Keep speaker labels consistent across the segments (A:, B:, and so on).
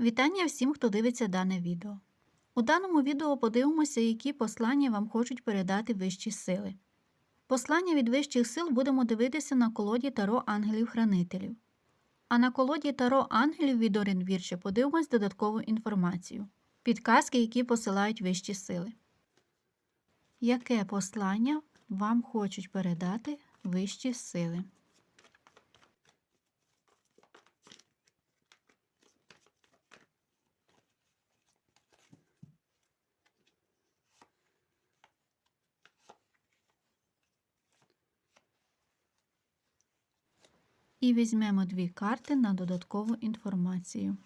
A: Вітання всім, хто дивиться дане відео. У даному відео подивимося, які послання вам хочуть передати вищі сили. Послання від вищих сил будемо дивитися на колоді Таро ангелів-хранителів. А на колоді Таро ангелів від Вірче подивимось додаткову інформацію. Підказки, які посилають вищі сили. Яке послання вам хочуть передати вищі сили? І візьмемо дві карти на додаткову інформацію.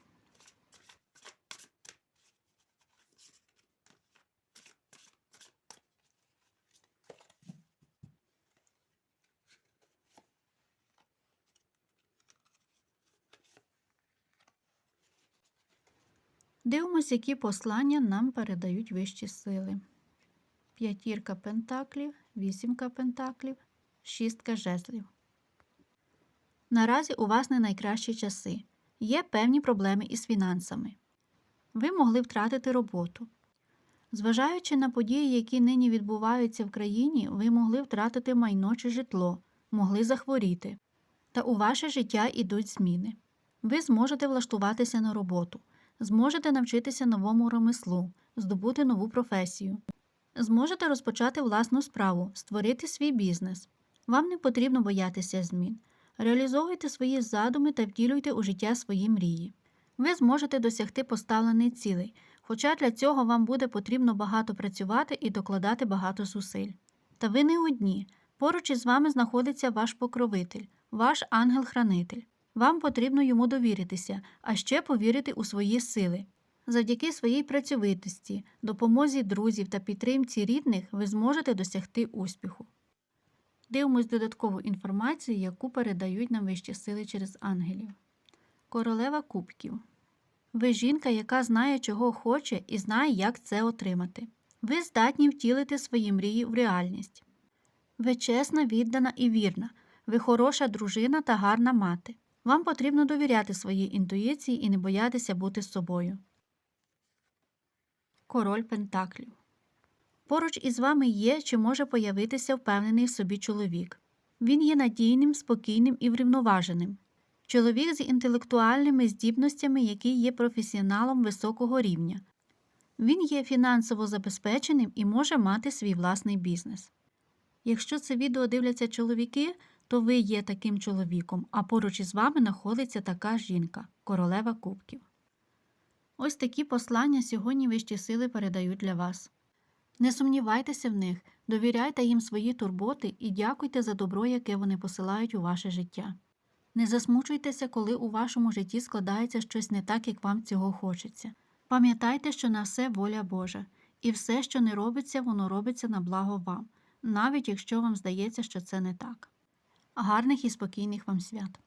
A: Дивимось, які послання нам передають вищі сили. П'ятірка пентаклів, вісімка пентаклів, шістка жезлів. Наразі у вас не найкращі часи. Є певні проблеми із фінансами. Ви могли втратити роботу. Зважаючи на події, які нині відбуваються в країні, ви могли втратити майно чи житло, могли захворіти. Та у ваше життя йдуть зміни. Ви зможете влаштуватися на роботу, зможете навчитися новому ремеслу, здобути нову професію. Зможете розпочати власну справу, створити свій бізнес. Вам не потрібно боятися змін. Реалізовуйте свої задуми та втілюйте у життя свої мрії. Ви зможете досягти поставлених цілей, хоча для цього вам буде потрібно багато працювати і докладати багато зусиль. Та ви не одні. Поруч із вами знаходиться ваш покровитель, ваш ангел-хранитель. Вам потрібно йому довіритися, а ще повірити у свої сили. Завдяки своїй працьовитості, допомозі друзів та підтримці рідних ви зможете досягти успіху. Дивимось додаткову інформацію, яку передають нам вищі сили через ангелів. Королева Кубків. Ви жінка, яка знає, чого хоче, і знає, як це отримати. Ви здатні втілити свої мрії в реальність. Ви чесна, віддана і вірна. Ви хороша дружина та гарна мати. Вам потрібно довіряти своїй інтуїції і не боятися бути собою. Король Пентаклів. Поруч із вами є чи може появитися впевнений в собі чоловік. Він є надійним, спокійним і врівноваженим. Чоловік з інтелектуальними здібностями, який є професіоналом високого рівня. Він є фінансово забезпеченим і може мати свій власний бізнес. Якщо це відео дивляться чоловіки, то ви є таким чоловіком, а поруч із вами знаходиться така жінка королева кубків. Ось такі послання сьогодні вищі сили передають для вас. Не сумнівайтеся в них, довіряйте їм свої турботи і дякуйте за добро, яке вони посилають у ваше життя. Не засмучуйтеся, коли у вашому житті складається щось не так, як вам цього хочеться. Пам'ятайте, що на все воля Божа, і все, що не робиться, воно робиться на благо вам, навіть якщо вам здається, що це не так. Гарних і спокійних вам свят!